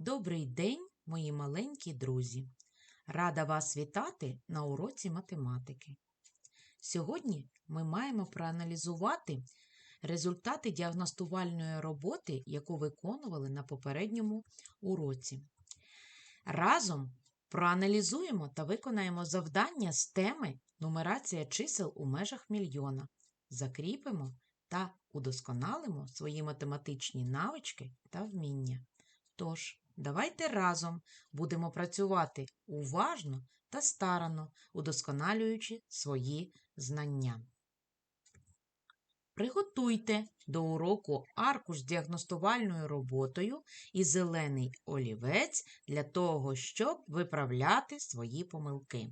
Добрий день, мої маленькі друзі! Рада вас вітати на уроці математики. Сьогодні ми маємо проаналізувати результати діагностувальної роботи, яку виконували на попередньому уроці. Разом проаналізуємо та виконаємо завдання з теми нумерація чисел у межах мільйона. Закріпимо та удосконалимо свої математичні навички та вміння. Тож, давайте разом будемо працювати уважно та старано, удосконалюючи свої знання. Приготуйте до уроку аркуш з діагностувальною роботою і зелений олівець для того, щоб виправляти свої помилки.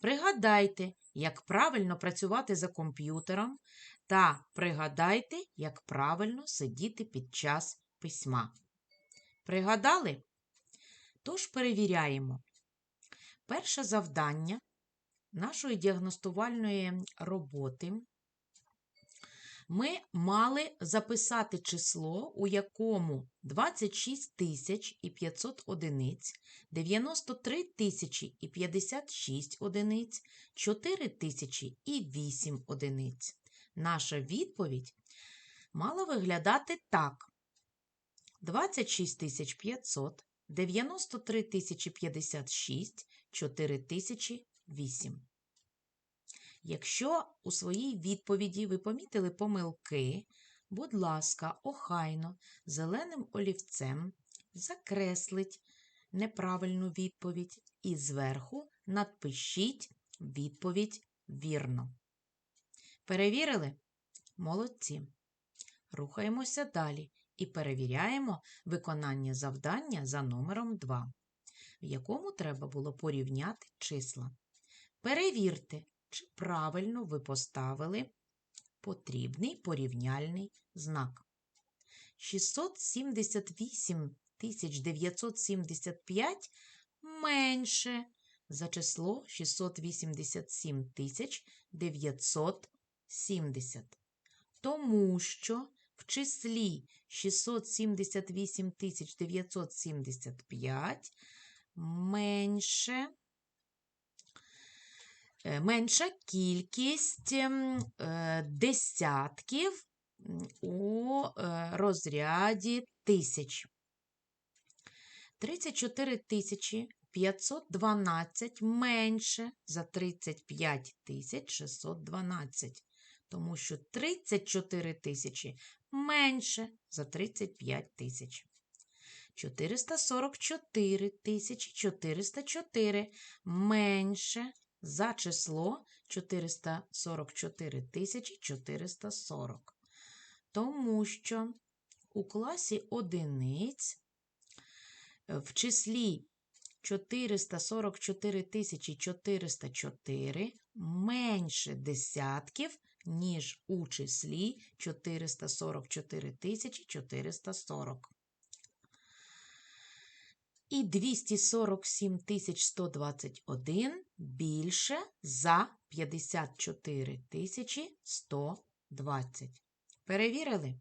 Пригадайте, як правильно працювати за комп'ютером, та пригадайте, як правильно сидіти під час письма. Пригадали? Тож перевіряємо. Перше завдання нашої діагностувальної роботи. Ми мали записати число, у якому 26 тисяч і 500 одиниць, 93 тисячі і 56 одиниць, 4 тисячі і 8 одиниць. Наша відповідь мала виглядати так. 26 500, 93 056, 4 008. Якщо у своїй відповіді ви помітили помилки, будь ласка, охайно зеленим олівцем закреслить неправильну відповідь і зверху надпишіть відповідь вірно. Перевірили? Молодці. Рухаємося далі і перевіряємо виконання завдання за номером 2, в якому треба було порівняти числа. Перевірте, чи правильно ви поставили потрібний порівняльний знак. 678 975 менше за число 687 970. Тому що в числі 678 975 менше, е, менша кількість ем, е, десятків у е, розряді тисяч. 34 тисячі 512 менше за 35 612, тому що 34 тисячі менше за 35 тисяч. 444 тисячі 404 менше за число 444 тисячі 440. Тому що у класі одиниць в числі 444 тисячі 404 менше десятків, ніж у числі 444 тисячі 440. І 247 тисяч 121 більше за 54 тисячі 120. Перевірили?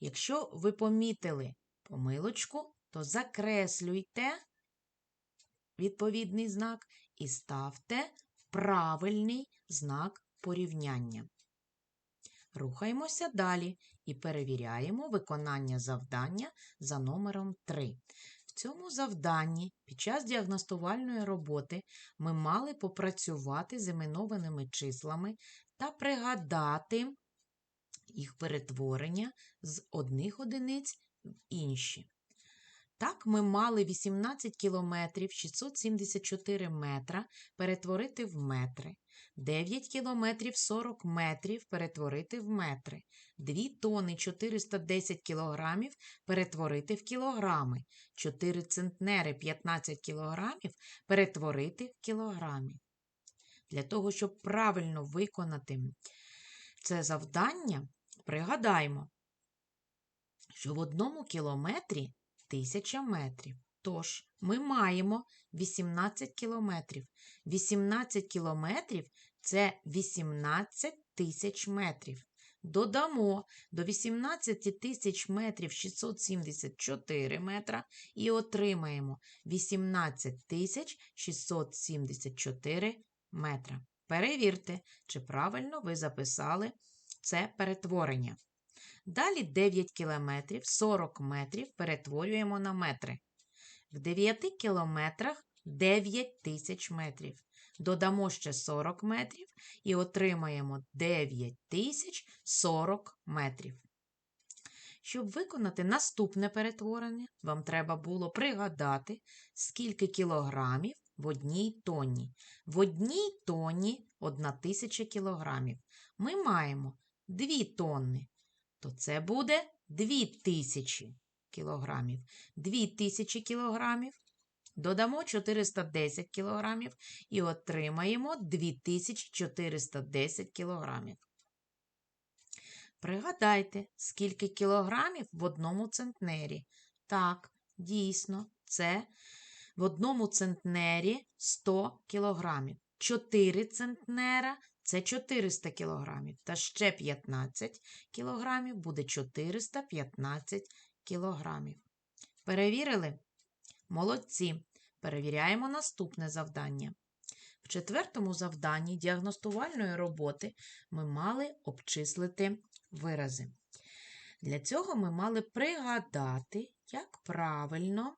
Якщо ви помітили помилочку, то закреслюйте відповідний знак і ставте правильний знак порівняння. Рухаємося далі і перевіряємо виконання завдання за номером 3. В цьому завданні під час діагностувальної роботи ми мали попрацювати з іменованими числами та пригадати їх перетворення з одних одиниць в інші. Так, ми мали 18 кілометрів 674 метра перетворити в метри, 9 кілометрів 40 метрів перетворити в метри, 2 тони 410 кілограмів перетворити в кілограми, 4 центнери 15 кілограмів перетворити в кілограмі. Для того, щоб правильно виконати це завдання, пригадаємо, що в одному кілометрі тисяча метрів. Тож, ми маємо 18 кілометрів. 18 кілометрів це 18 тисяч метрів. додамо до 18 тисяч метрів 674 метра і отримаємо 18 тисяч 674 метра. Перевірте, чи правильно ви записали це перетворення. Далі 9 кілометрів 40 метрів перетворюємо на метри. В 9 кілометрах 9 тисяч метрів. Додамо ще 40 метрів і отримаємо 9 тисяч 40 метрів. Щоб виконати наступне перетворення, вам треба було пригадати, скільки кілограмів в одній тонні. В одній тонні 1 тисяча кілограмів. Ми маємо 2 тонни, то це буде 2 тисячі кілограмів. 2 тисячі кілограмів Додамо 410 кілограмів і отримаємо 2410 кілограмів. Пригадайте, скільки кілограмів в одному центнері. Так, дійсно, це в одному центнері 100 кілограмів. 4 центнера це 400 кілограмів. Та ще 15 кілограмів буде 415 кілограмів. Перевірили? Молодці. Перевіряємо наступне завдання. В четвертому завданні діагностувальної роботи ми мали обчислити вирази. Для цього ми мали пригадати, як правильно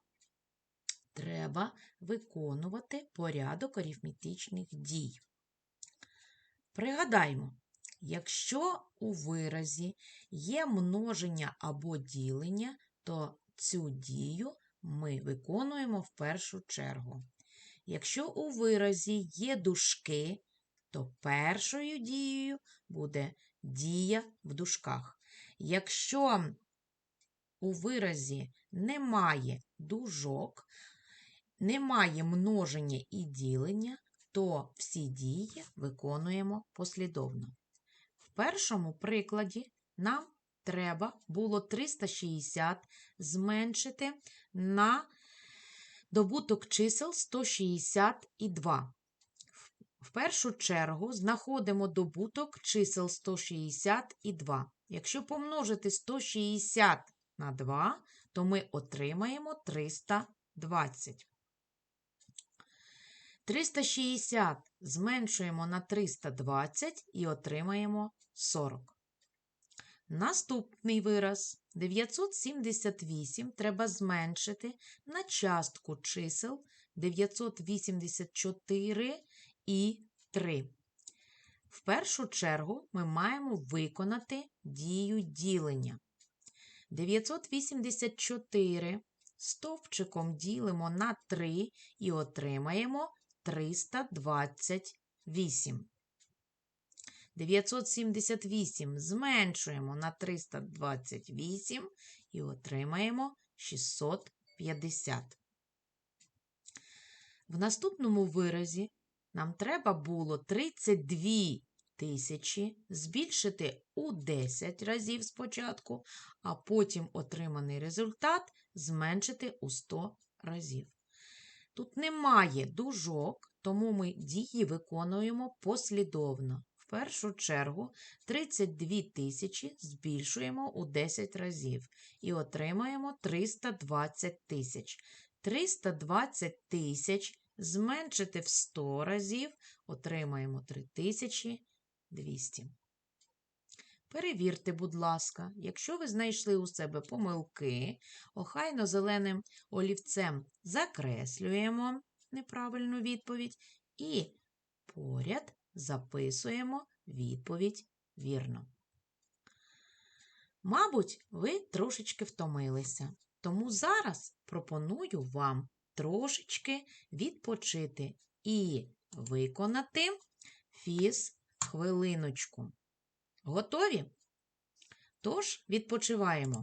треба виконувати порядок арифметичних дій. Пригадаймо, якщо у виразі є множення або ділення, то цю дію ми виконуємо в першу чергу. Якщо у виразі є дужки, то першою дією буде дія в дужках. Якщо у виразі немає дужок, немає множення і ділення, то всі дії виконуємо послідовно. Першому прикладі нам треба було 360 зменшити на добуток чисел 162. В першу чергу знаходимо добуток чисел 162. Якщо помножити 160 на 2, то ми отримаємо 320. 360 зменшуємо на 320 і отримаємо 40. Наступний вираз 978 треба зменшити на частку чисел 984 і 3. В першу чергу ми маємо виконати дію ділення. 984 стовпчиком ділимо на 3 і отримаємо 328. 978 зменшуємо на 328 і отримаємо 650. В наступному виразі нам треба було 32 тисячі збільшити у 10 разів спочатку, а потім отриманий результат зменшити у 100 разів. Тут немає дужок, тому ми дії виконуємо послідовно В першу чергу 32 тисячі збільшуємо у 10 разів і отримаємо 320 тисяч. 320 тисяч зменшити в 100 разів, отримаємо 3200. Перевірте, будь ласка, якщо ви знайшли у себе помилки, охайно зеленим олівцем закреслюємо неправильну відповідь і поряд записуємо відповідь вірно. Мабуть, ви трошечки втомилися, тому зараз пропоную вам трошечки відпочити і виконати фіз хвилиночку. Готові? Тож, відпочиваємо.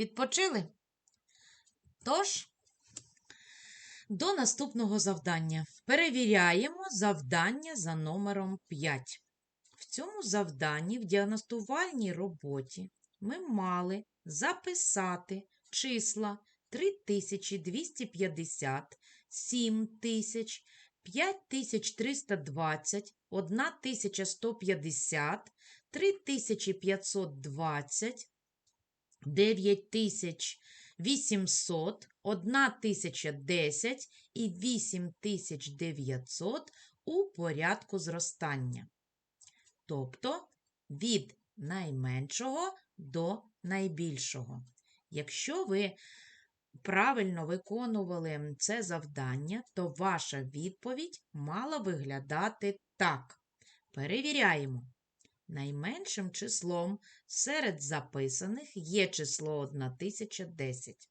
Відпочили? Тож, до наступного завдання. Перевіряємо завдання за номером 5. В цьому завданні в діагностувальній роботі ми мали записати числа 3250, 7000, 5320, 1150, 3520, 9800, 1010 і 8900 у порядку зростання. Тобто від найменшого до найбільшого. Якщо ви правильно виконували це завдання, то ваша відповідь мала виглядати так. Перевіряємо. Найменшим числом серед записаних є число 1010.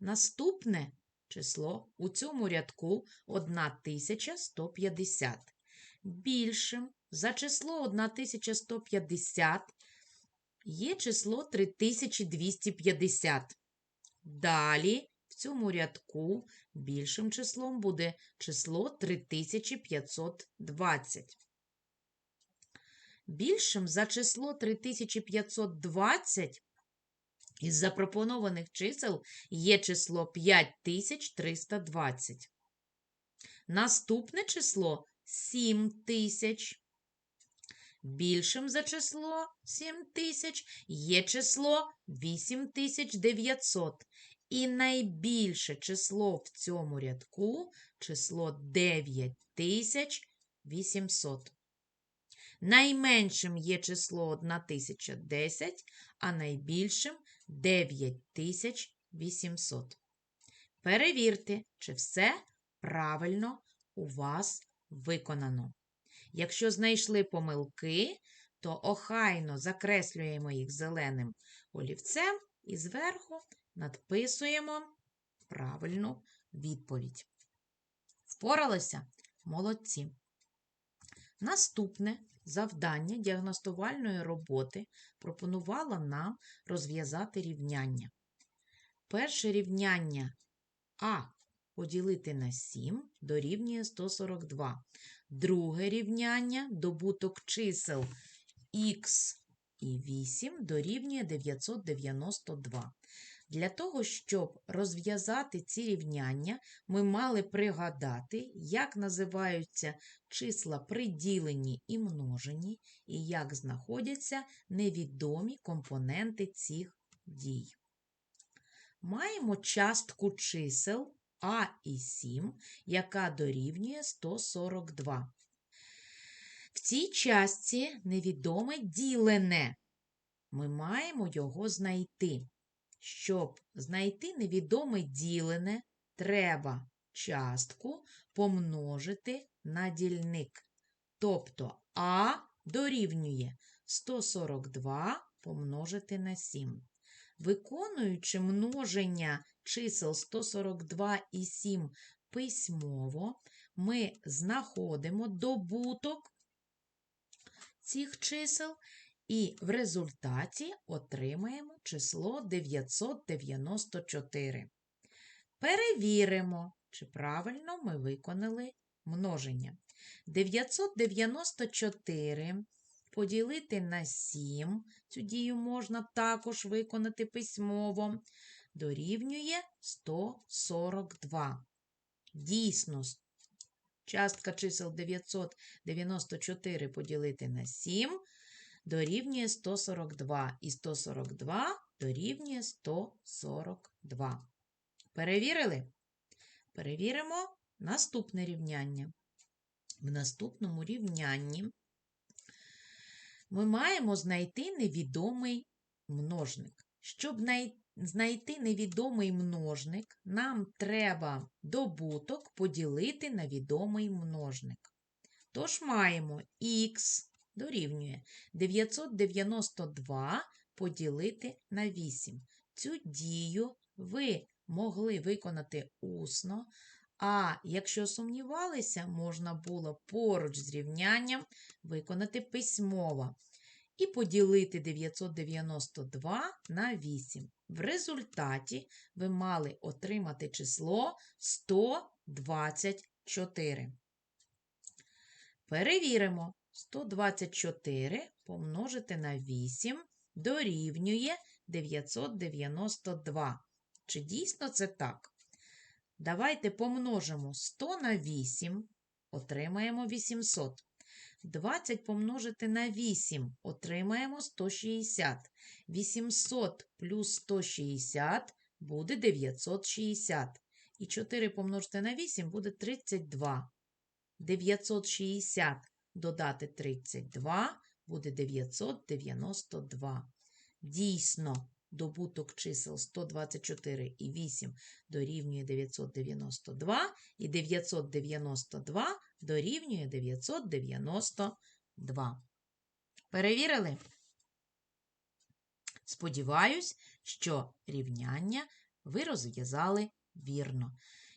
Наступне число у цьому рядку 1150. Більшим за число 1150 є число 3250. Далі в цьому рядку більшим числом буде число 3520. Більшим за число 3520 із запропонованих чисел є число 5320. Наступне число 7000. Більшим за число 7000 є число 8900. І найбільше число в цьому рядку число 9800. Найменшим є число 1010, а найбільшим 9800. Перевірте, чи все правильно у вас виконано. Якщо знайшли помилки, то охайно закреслюємо їх зеленим олівцем і зверху надписуємо правильну відповідь. Впоралися? Молодці. Наступне завдання діагностувальної роботи пропонувало нам розв'язати рівняння. Перше рівняння А поділити на 7 дорівнює 142. Друге рівняння добуток чисел х і 8 дорівнює 992. Для того, щоб розв'язати ці рівняння, ми мали пригадати, як називаються числа приділені і множені, і як знаходяться невідомі компоненти цих дій. Маємо частку чисел А і 7, яка дорівнює 142. В цій частці невідоме ділене. Ми маємо його знайти. Щоб знайти невідоме ділене, треба частку помножити на дільник. Тобто А дорівнює 142 помножити на 7. Виконуючи множення чисел 142 і 7 письмово, ми знаходимо добуток цих чисел і в результаті отримаємо число 994. Перевіримо, чи правильно ми виконали множення. 994 поділити на 7, цю дію можна також виконати письмово, дорівнює 142. Дійсно, частка чисел 994 поділити на 7 дорівнює 142. І 142 дорівнює 142. Перевірили? Перевіримо наступне рівняння. В наступному рівнянні ми маємо знайти невідомий множник. Щоб знайти невідомий множник, нам треба добуток поділити на відомий множник. Тож маємо х дорівнює 992 поділити на 8. Цю дію ви могли виконати усно, а якщо сумнівалися, можна було поруч з рівнянням виконати письмово і поділити 992 на 8. В результаті ви мали отримати число 124. Перевіримо. 124 помножити на 8 дорівнює 992. Чи дійсно це так? Давайте помножимо 100 на 8, отримаємо 800. 20 помножити на 8, отримаємо 160. 800 плюс 160 буде 960. І 4 помножити на 8 буде 32. 960 додати 32 буде 992. Дійсно, добуток чисел 124 і 8 дорівнює 992, і 992 дорівнює 992. Перевірили? Сподіваюсь, що рівняння ви розв'язали вірно.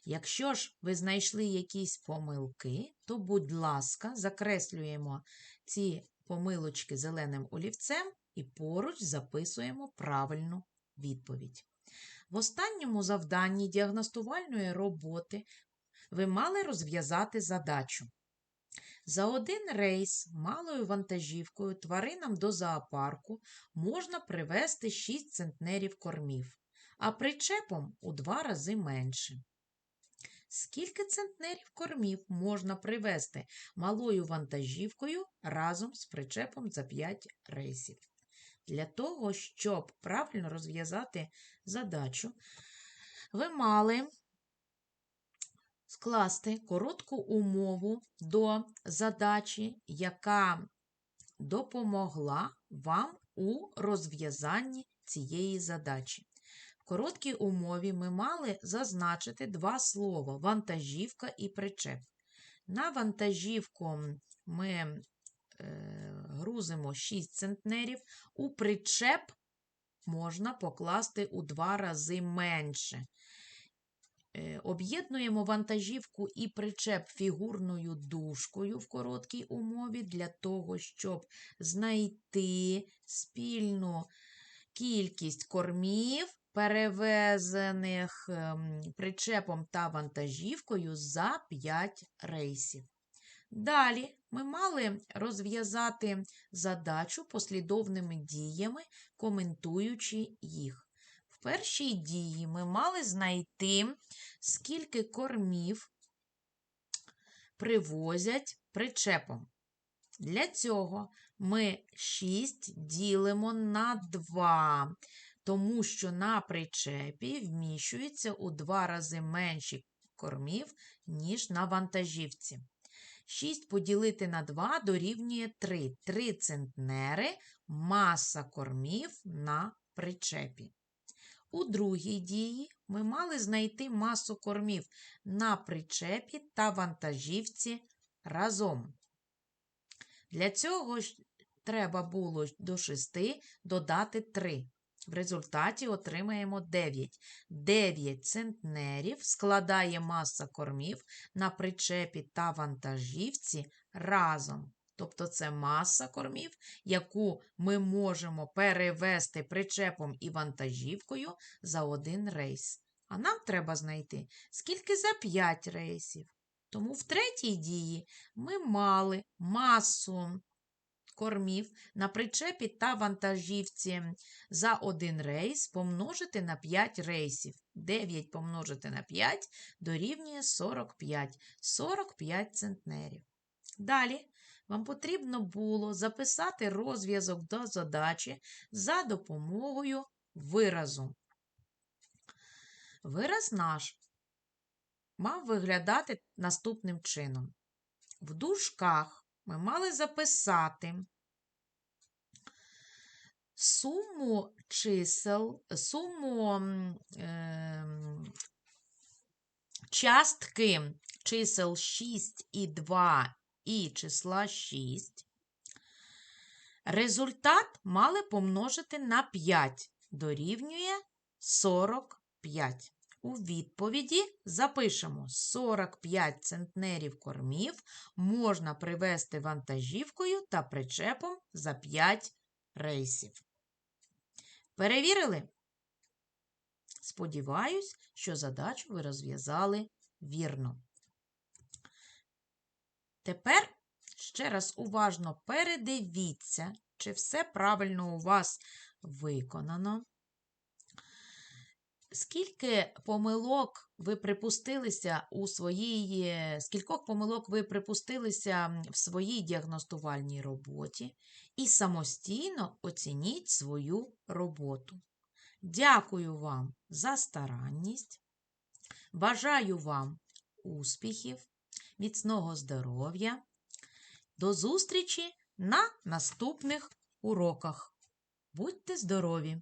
Якщо ж ви знайшли якісь помилки, то, будь ласка, закреслюємо ці помилочки зеленим олівцем і поруч записуємо правильну відповідь. В останньому завданні діагностувальної роботи ви мали розв'язати задачу. За один рейс малою вантажівкою тваринам до зоопарку можна привезти 6 центнерів кормів, а причепом у два рази менше. Скільки центнерів кормів можна привезти малою вантажівкою разом з причепом за 5 рейсів? Для того, щоб правильно розв'язати задачу, ви мали скласти коротку умову до задачі, яка допомогла вам у розв'язанні цієї задачі. Короткій умові ми мали зазначити два слова вантажівка і причеп. На вантажівку ми е, грузимо 6 центнерів, у причеп можна покласти у два рази менше. Е, Об'єднуємо вантажівку і причеп фігурною дужкою в короткій умові для того, щоб знайти спільну кількість кормів, перевезених ем, причепом та вантажівкою за 5 рейсів. Далі ми мали розв'язати задачу послідовними діями, коментуючи їх. В першій дії ми мали знайти, скільки кормів привозять причепом. Для цього ми 6 ділимо на 2, тому що на причепі вміщується у 2 рази менші кормів, ніж на вантажівці. 6 поділити на 2 дорівнює 3. 3 центнери маса кормів на причепі. У другій дії ми мали знайти масу кормів на причепі та вантажівці разом. Для цього треба було до 6 додати 3. В результаті отримаємо 9. 9 центнерів складає маса кормів на причепі та вантажівці разом. Тобто це маса кормів, яку ми можемо перевести причепом і вантажівкою за один рейс. А нам треба знайти, скільки за 5 рейсів. Тому в третій дії ми мали масу кормів на причепі та вантажівці за один рейс помножити на 5 рейсів. 9 помножити на 5 дорівнює 45. 45 центнерів. Далі вам потрібно було записати розв'язок до задачі за допомогою виразу. Вираз наш мав виглядати наступним чином. В дужках ми мали записати суму чисел, суму е, частки чисел 6 і 2 і числа 6. Результат мали помножити на 5, дорівнює 45. У відповіді запишемо 45 центнерів кормів можна привезти вантажівкою та причепом за 5 рейсів. Перевірили? Сподіваюсь, що задачу ви розв'язали вірно. Тепер ще раз уважно передивіться, чи все правильно у вас виконано. Скільки помилок ви припустилися у своїй, скількох помилок ви припустилися в своїй діагностувальній роботі і самостійно оцініть свою роботу. Дякую вам за старанність. Бажаю вам успіхів, міцного здоров'я. До зустрічі на наступних уроках. Будьте здорові!